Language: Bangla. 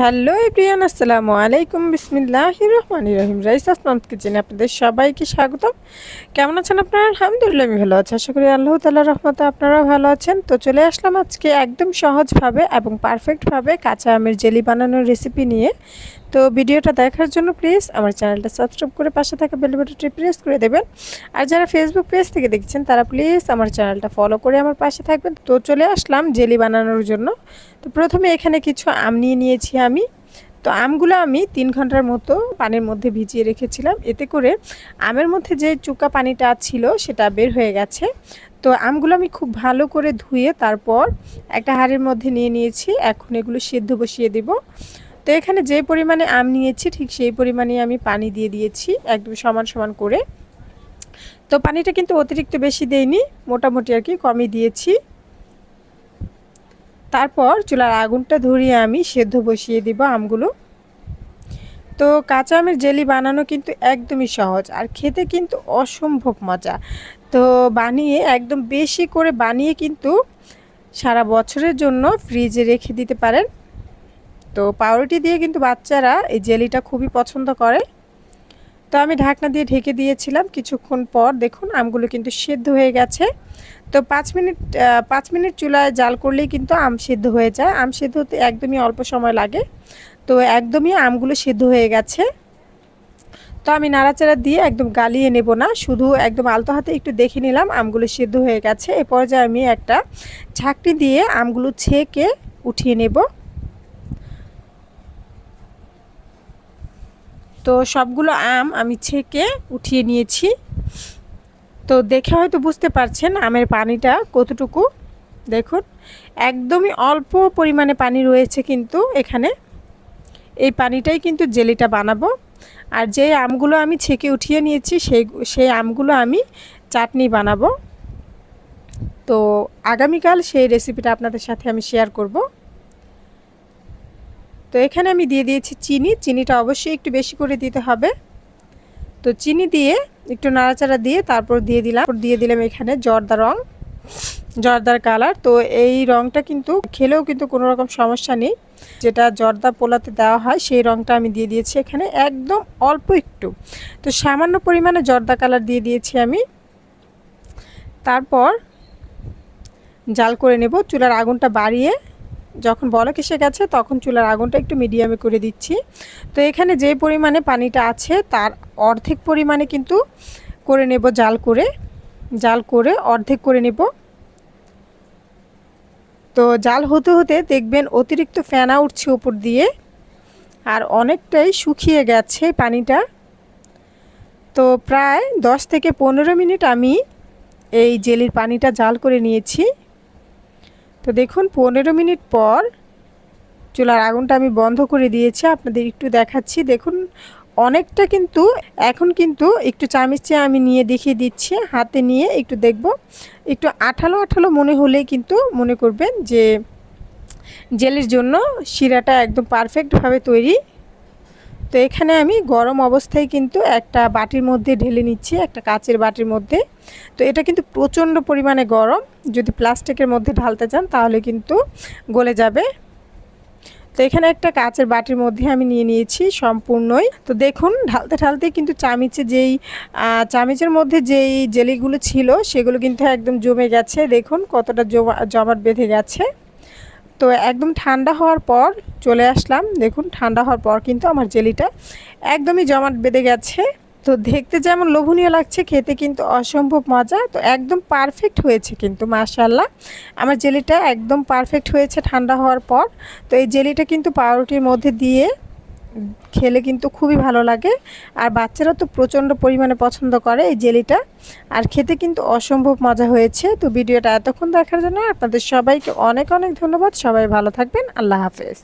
হ্যালো এভরিয়ান আসসালামু আলাইকুম। বিসমিল্লাহ রহমান রহিম। রাইস আসলাম কিচেন আপনাদের সবাইকে স্বাগতম। কেমন আছেন আপনারা? আলহামদুলিল্লাহ, আমি ভালো আছি। আশা করি আল্লাহ তাল্লাহ রহমতে আপনারাও ভালো আছেন। তো চলে আসলাম আজকে একদম সহজভাবে এবং পারফেক্টভাবে কাঁচা আমের জেলি বানানোর রেসিপি নিয়ে। তো ভিডিওটা দেখার জন্য প্লিজ আমার চ্যানেলটা সাবস্ক্রাইব করে পাশে থাকা বেল বাটনটি প্রেস করে দেবেন। আর যারা ফেসবুক পেজ থেকে দেখছেন, তারা প্লিজ আমার চ্যানেলটা ফলো করে আমার পাশে থাকবেন। তো চলে আসলাম জেলি বানানোর জন্য। তো প্রথমে এখানে কিছু আম নিয়ে নিয়েছি আমি। তো আমগুলো আমি তিন ঘণ্টার মতো পানির মধ্যে ভিজিয়ে রেখেছিলাম। এতে করে আমের মধ্যে যে চুকা পানিটা ছিল, সেটা বের হয়ে গেছে। তো আমগুলো আমি খুব ভালো করে ধুয়ে তারপর একটা হাঁড়ির মধ্যে নিয়ে নিয়েছি। এখন এগুলো সিদ্ধ বসিয়ে দিব। তো এখানে যে পরিমাণে আম নিয়েছি, ঠিক সেই পরিমাণে আমি পানি দিয়ে দিয়েছি একদম সমান সমান করে। তো পানিটা কিন্তু অতিরিক্ত বেশি দেয়নি মোটামুটি আর কি কমই দিয়েছি। তারপর চুলার আগুনটা ধরিয়ে আমি সেদ্ধ বসিয়ে দিব আমগুলো। তো কাঁচা আমের জেলি বানানো কিন্তু একদমই সহজ, আর খেতে কিন্তু অসম্ভব মজা। তো বানিয়ে একদম বেশি করে বানিয়ে কিন্তু সারা বছরের জন্য ফ্রিজে রেখে দিতে পারেন। তো পাউরুটি দিয়ে কিন্তু বাচ্চারা এই জেলিটা খুবই পছন্দ করে। তো আমি ঢাকনা দিয়ে ঢেকে দিয়েছিলাম কিছুক্ষণ পর। দেখুন, আমগুলো কিন্তু সেদ্ধ হয়ে গেছে। তো পাঁচ মিনিট পাঁচ মিনিট চুলায় জাল করলেই কিন্তু আম সেদ্ধ হয়ে যায়। আম সেদ্ধ হতে একদমই অল্প সময় লাগে। তো একদমই আমগুলো সেদ্ধ হয়ে গেছে। তো আমি নাড়াচাড়া দিয়ে একদম গালিয়ে নেব না। শুধু একদম আলতো হাতে একটু দেখে নিলাম আমগুলো সেদ্ধ হয়ে গেছে। এ পর্যায়ে আমি একটা ছাকনি দিয়ে আমগুলো ছেঁকে উঠিয়ে নেব। তো সবগুলো আম আমি ছেঁকে উঠিয়ে নিয়েছি। তো দেখে হয়তো বুঝতে পারছেন আমের পানিটা কতটুকু। দেখুন, একদমই অল্প পরিমাণে পানি রয়েছে কিন্তু এখানে। এই পানিটাই কিন্তু জেলিটা বানাবো। আর যে আমগুলো আমি ছেঁকে উঠিয়ে নিয়েছি, সেই সেই আমগুলো আমি চাটনি বানাবো। তো আগামীকাল সেই রেসিপিটা আপনাদের সাথে আমি শেয়ার করব। তো এখানে আমি দিয়ে দিয়েছি চিনি। চিনিটা অবশ্যই একটু বেশি করে দিতে হবে। তো চিনি দিয়ে একটু নাড়াচাড়া দিয়ে তারপর দিয়ে দিলাম। দিয়ে দিলাম এখানে জর্দা রং, জর্দার কালার। তো এই রংটা কিন্তু খেলেও কিন্তু কোনো রকম সমস্যা নেই। যেটা জর্দা পোলাতে দেওয়া হয়, সেই রংটা আমি দিয়ে দিয়েছি এখানে একদম অল্প একটু। তো সামান্য পরিমাণে জর্দা কালার দিয়ে দিয়েছি আমি। তারপর জাল করে নেব। চুলার আগুনটা বাড়িয়ে যখন বলক এসে গেছে, তখন চুলার আগুনটা একটু মিডিয়ামে করে দিচ্ছি। তো এখানে যে পরিমাণে পানিটা আছে, তার অর্ধেক পরিমাণে কিন্তু করে নেব জাল করে। জাল করে অর্ধেক করে নেব। তো জাল হতে হতে দেখবেন অতিরিক্ত ফেনা উঠছে উপর দিয়ে, আর অনেকটাই শুকিয়ে গেছে পানিটা। তো প্রায় দশ থেকে পনেরো মিনিট আমি এই জেলির পানিটা জাল করে নিয়েছি। তো দেখুন, পনেরো মিনিট পর চুলার আগুনটা আমি বন্ধ করে দিয়েছি, আপনাদের একটু দেখাচ্ছি। দেখুন, অনেকটা কিন্তু, এখন কিন্তু একটু চামিচে আমি নিয়ে দেখিয়ে দিচ্ছি, হাতে নিয়ে একটু দেখব। একটু আঠালো আঠালো মনে হলে কিন্তু মনে করবেন যে, জেলের জন্য শিরাটা একদম পারফেক্টভাবে তৈরি তো এখানে আমি গরম অবস্থায় কিন্তু একটা বাটির মধ্যে ঢেলে নিচ্ছি, একটা কাচের বাটির মধ্যে। তো এটা কিন্তু প্রচণ্ড পরিমাণে গরম। যদি প্লাস্টিকের মধ্যে ঢালতে চান তাহলে কিন্তু গলে যাবে। তো এখানে একটা কাচের বাটির মধ্যে আমি নিয়ে নিয়েছি সম্পূর্ণই। তো দেখুন, ঢালতে ঢালতে কিন্তু চামিচে যেই চামিচের মধ্যে যেই জেলিগুলো ছিল সেগুলো কিন্তু একদম জমে গেছে। দেখুন কতটা জমা, জমাট বেঁধে গেছে। তো একদম ঠান্ডা হওয়ার পর চলে আসলাম। দেখুন, ঠান্ডা হওয়ার পর কিন্তু আমার জেলিটা একদমই জমাট বেঁধে গেছে। তো দেখতে যেমন লোভনীয় লাগছে, খেতে কিন্তু অসম্ভব মজা। তো একদম পারফেক্ট হয়েছে কিন্তু মাশাল্লাহ আমার জেলিটা একদম পারফেক্ট হয়েছে ঠান্ডা হওয়ার পর। তো এই জেলিটা কিন্তু পাউরুটির মধ্যে দিয়ে খেলে কিন্তু খুবই ভালো লাগে। আর বাচ্চারা তো প্রচণ্ড পরিমাণে পছন্দ করে এই জেলিটা। আর খেতে কিন্তু অসম্ভব মজা হয়েছে। তো ভিডিওটা এতক্ষণ দেখার জন্য আপনাদের সবাইকে অনেক অনেক ধন্যবাদ। সবাই ভালো থাকবেন। আল্লাহ হাফেজ।